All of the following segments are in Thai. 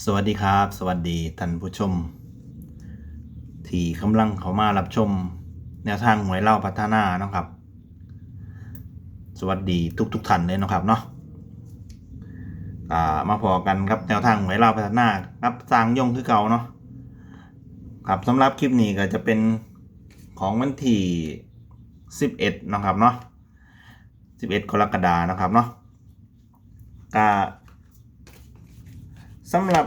สวัสดีครับ สวัสดีท่านผู้ชม ที่กำลังเข้ามารับชม แนวทางหวยเล่าพัฒนาเนาะครับ สวัสดีทุกทุกท่านเลยนะครับเนาะมาพอกันครับแนวทางหวยเล่าพัฒนาครับสร้างยงคือเก่าเนาะครับสำหรับคลิปนี้ก็จะเป็นของวันที่11เนะครับเนาะ11กรกฎานะครับเนาะก็ สำหรับ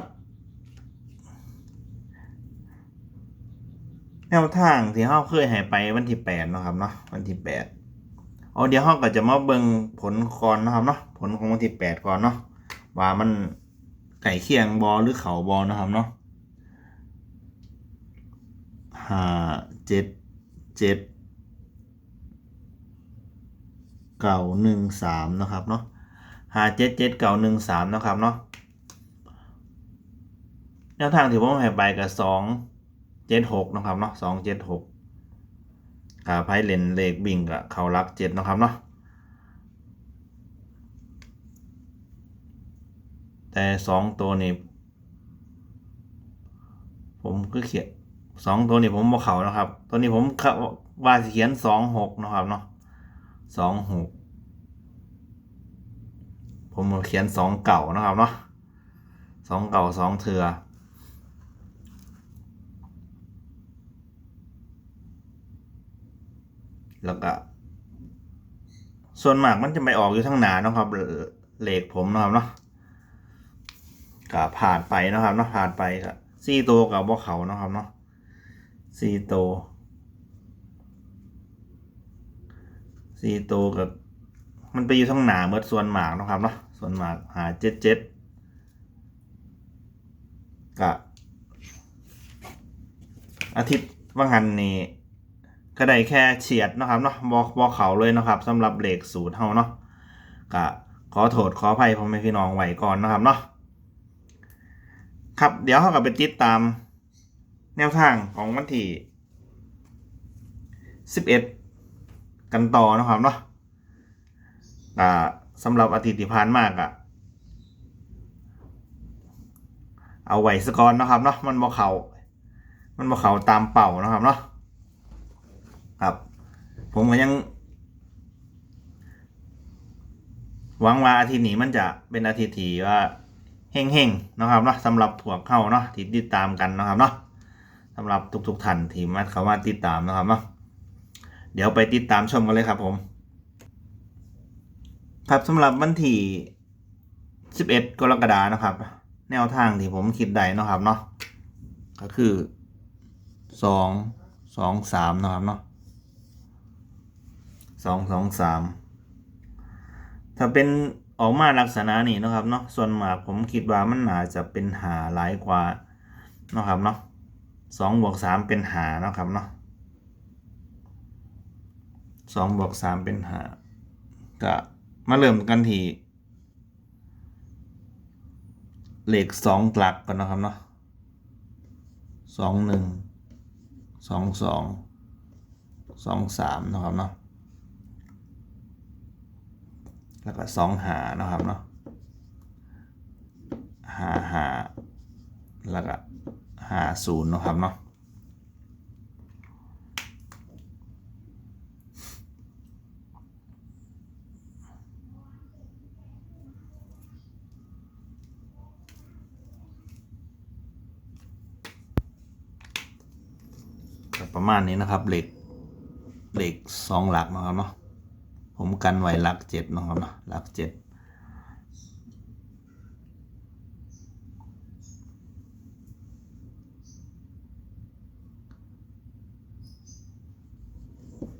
แนวทางที่เราเคยให้ไปวันที่แปดนะครับเนาะวันที่แปดเอาเดี๋ยวเราก็จะมาเบิ่งผลก่อนนะครับเนาะผลของวันที่แปดก่อนเนาะว่ามันไก่เคียงบอหรือเขาบอนะครับเนาะห้าเจ็ดเจ็ดเก่าหนึ่งสามนะครับเนาะห้าเจ็ดเจ็ดเก่าหนึ่งสามนะครับเนาะ แนวทางที่ผมให้ไปกับสองเจ็ดหกนะครับเนาะสองเจ็ดหกกับไพ่เลนเลขบิ่งกับเขารักเจ็ดนะครับเนาะแต่สองตัวนี้ผมก็เขียนสองตัวนี้ผมบอกเขานะครับ ตัวนี้ผมว่าเขียนสองหกนะครับเนาะสองหกผมเขียนสองเก่านะครับเนาะสองเก่าสองเถือ แล้วก็ ส่วนมากมันจะไปออกอยู่ทางหนาเนะครับเหล็กผมเนะครับเนาะก็ผ่านไปเนะครับเนาะผ่านไปก็ซี่โตวกับบ่เขานะครับเนาะซี่โตวซี่โตวกับมันไปอยู่ทางหนาเมื่อส่วนหมากนะครับเนาะส่วนหมากหาเจ็ดเจ็ดก็อาทิตย์ว่างหันนี่ ก็ได้แค่เฉียดนะครับเนาะบอกบอกเขาเลยนะครับสำหรับเหล็กสูตรเฮาเนาะก็ขอโทษขออภัยพ่อแม่พี่น้องไว้ก่อนนะครับเนาะครับเดี๋ยวเราก็ไปติดตามแนวทางของวันที่11 กันต่อนะครับเนาะอ่าสำหรับอาทิตย์ที่ผ่านมากอะเอาไว้สกอนนะครับเนาะมันบ่เขามันบ่เขาตามเป่านะครับเนาะ ครับ ผมก็ยัง หวังว่าอาทิตย์นี้มันจะเป็นอาทิตย์ที่ว่าเฮงๆนะครับเนาะสำหรับพวกเข้าเนาะที่ติดตามกันนะครับเนาะสำหรับทุกๆท่านที่มาเข้ามาติดตามนะครับเนาะเดี๋ยวไปติดตามชมกันเลยครับผม ครับสำหรับวันที่11กรกฎานะครับ แนวทางที่ผมคิดได้นะครับเนาะก็คือสองสองสามนะครับเนาะ สองสองสามถ้าเป็นออกมาลักษณะนี้นะครับเนาะส่วนมากผมคิดว่ามันน่าจจะเป็นหาหลายกว่านะครับเนาะสองบวกสามเป็นหาเนาะครับเนาะสองบวกสามเป็นหาก็มาเริ่มกันที่เลขสองหลักกันนะครับเนาะสองหนึ่งสองสองสองสามนะครับเนาะ แล้วก็สองหานะครับเนาะหาหาแล้วก็หาศูนย์นะครับเนาะประมาณนี้นะครับเหล็กเหล็กสองหลักนะครับเนาะ ผมกันไว้หลักเจ็ดนะครับเนาะหลักเจ็ด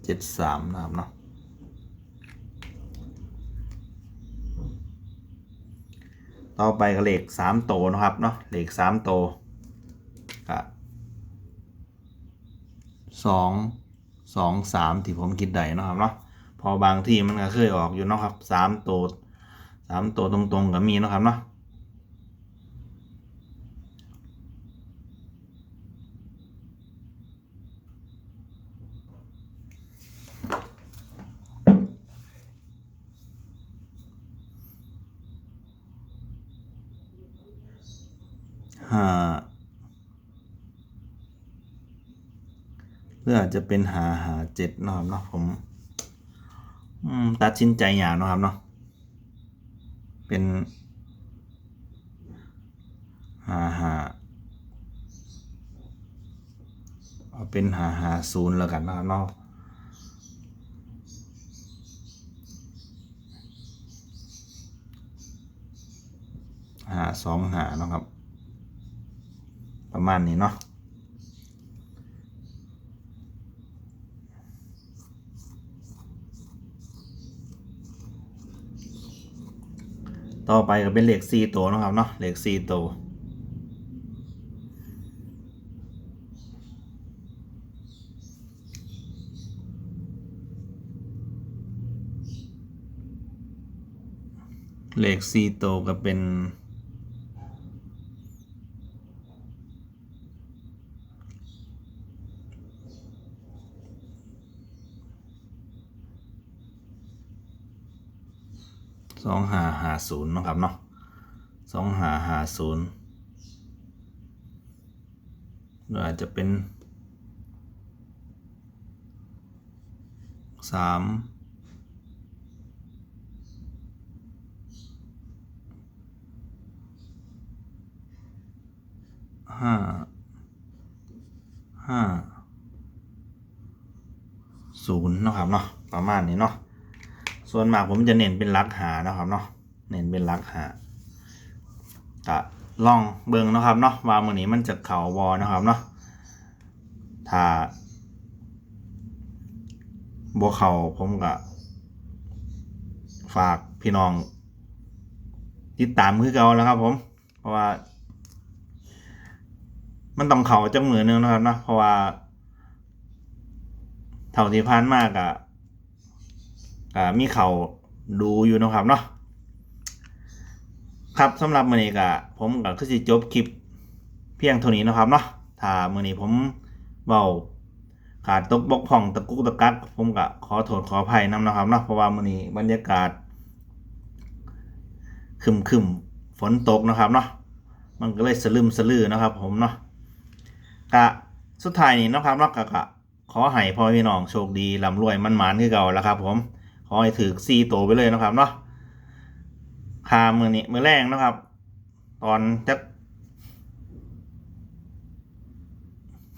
เจ็ดสามนะครับเนาะต่อไปก็เลขสามโตนะครับเนาะเลขสามโตก็สองสองสามที่ผมคิดได้นะครับเนาะ พอบางที่มันก็เคยออกอยู่นะครับสามตัวสามตัวตรงๆก็มีนะครับเนาะห้าหรืออจะเป็นหาหาเจ็ดนะครับเนาะผม อืมตัดสินใจอย่างนะครับเนาะเป็นหาหาเอาเป็นหาหาศูนย์แล้วกันนะครับเนาะหาสองหาเนาะครับ ประมาณนี้เนาะ ต่อไปก็เป็นเหล็กสี่ตัวนะครับเนาะเหล็กสี่ตัวเหล็กสี่ตัวก็เป็น สองหาหาศูนย์นะครับเนาะสองหาหาศูนย์หรืออาจจะเป็นสามห้าห้าศูนย์นะครับเนาะประมาณนี้เนาะ ส่วนมากผมจะเน้นเป็นลักหานะครับเนาะเน้นเป็นลักหากะลองเบิ่งนะครับเนาะว่ามือนี้มันจะเข่าวอนะครับเนาะถ้าบวเข่าผมกะฝากพี่น้องติดตามคือเก่าแล้วครับ ผม เพราะว่า มันต้องเข่าจังมือนึงนะครับเนาะเพราะว่าเท่าที่ผ่านมากอะ มีเขาดูอยู่นะครับเนาะครับสำหรับมือนี้ก็ผมก็คือสิจบคลิปเพียงเท่านี้นะครับเนาะถ้ามือนี้ผมเว้าขาดตกบกพ่องตะกุกตะกักผมก็ขอโทษขออภัยนำเนะครับเนาะเพราะว่ามือนี้บรรยากาศครึมฝนตกนะครับเนาะมันก็เลยสลืมสลือนะครับ ผมเนาะกะสุดท้ายนี้เนะครับเนาะกะกะขอให้พ่อพี่น้องโชคดีร่ำรวยมันหมานคือเก่าแล้วครับ ผม ขอให้ถือซีโตวไปเลยนะครับเนาะคามือนี้มือแรกนะครับ ตอนจะ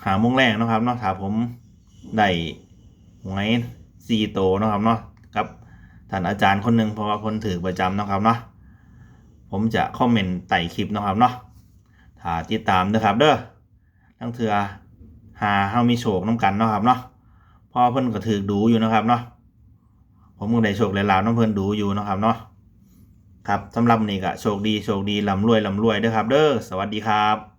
หาโมงแรกนะครับเนาะถ้าผมได้หวยซีโตนะครับเนาะกับท่านอาจารย์คนหนึ่งเพราะว่าคนถือประจำนะครับเนาะผมจะคอมเมนต์ไต่คลิปนะครับเนาะถ้าติดตามนะครับ เด้อทั้งเถือหาเฮามีโชคน้ำกันเนาะครับเนาะพอเพิ่นก็ถือดูอยู่นะครับเนาะ ผมก็ได้โชคหลาวน้ำเพิ่นดูอยู่นะครับเนาะครับสำหรับนนี้ก็โชคดีโชคดีลำรวยลำรวยเด้อครับ เด้อสวัสดีครับ